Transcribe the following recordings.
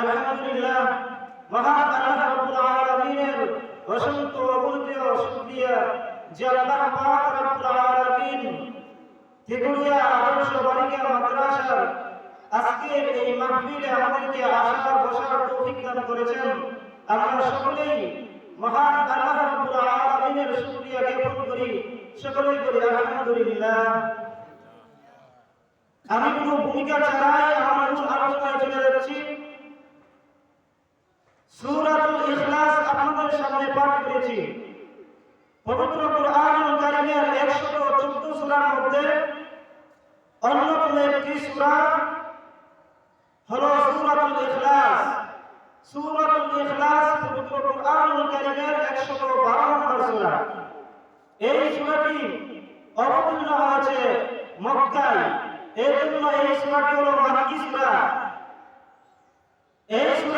আলহামদুলিল্লাহ, মহান আল্লাহ রাব্বুল আলামিনের অসংখ্য অপূর্বীয় শুকরিয়া যে আল্লাহ পাক রাব্বুল আলামিন ত্রিপুরিয়া আদর্শ বালিকা মাদ্রাসার আজকের এই মাহফিলে আমাদেরকে আসার, বসার তৌফিক দান করেছেন। আমরা সকলেই মহান আল্লাহ রাব্বুল আলামিনের শুকরিয়া জ্ঞাপন করি। সকলেই বলি, আলহামদুলিল্লাহ। আমি কোনো ভূমিকা ছাড়াই আমার আলোচনায় চলে যাচ্ছি। সূরাতুল ইখলাস আপনাদের সামনে পাঠ করেছি। পবিত্র কুরআনুল কারীমের 114 সূরার মধ্যে অন্যতম একটি সূরা হলো সূরাতুল ইখলাস। সূরাতুল ইখলাস পবিত্র কুরআনুল কারীমের 112 নম্বর সূরা। এই সূরাটি অবতীর্ণ হয়েছে মক্কায়। এই জন্য এই সূরাটি হলো মাক্কি সূরা। এই সূরা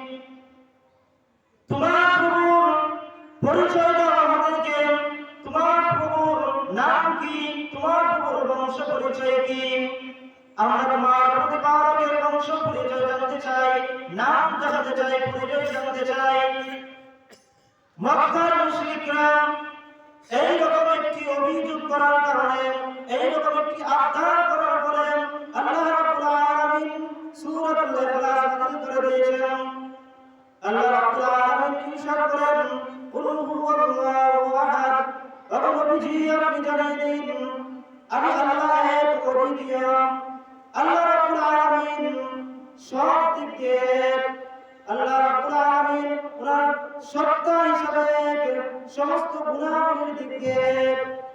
নাম কি? তোমার প্রভুর বংশ পরিচয় কি? আমরা তোমার প্রতিপালকের বংশ পরিচয় জানতে চাই, নাম জানতে চাই, পরিচয় জানতে চাই। মক্কার মুশরিকরা এই রকম একটি অভিযোগ করার কারণে এই রকম একটি আবদার নবীজি আপনি জানিয়ে দিন আমি আল্লাহ এক অদ্বিতীয় আল্লাহ রাব্বুল আলামিন সব দিক দিয়ে। আল্লাহ রাব্বুল আলামিন ওনার সত্তা হিসাবে সমস্ত গুণাবলীর দিক দিয়ে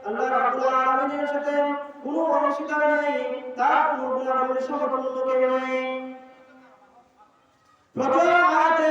আল্লাহ রাব্বুল আলামিনের সাথে কোনো অংশীদার নেই তার কোনো গুণাবলীর সমতুল্য কেউ নেই প্রথম আয়াতে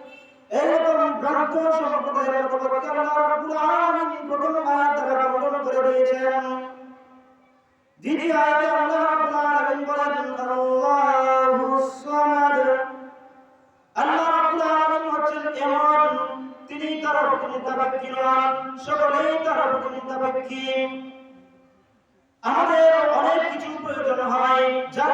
এরকম তিনি তার প্রতি মুতাবাক্কি নন, সকলেই তার প্রতি মুতাবাক্কি আমাদের অনেক কিছু প্রয়োজন হয়, যার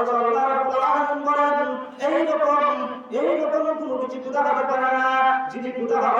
অথচ আল্লাহ রাব্বুল আলামিন বলেন এই রকম কোনো কিছু পূজা হতে না। যিনি হবে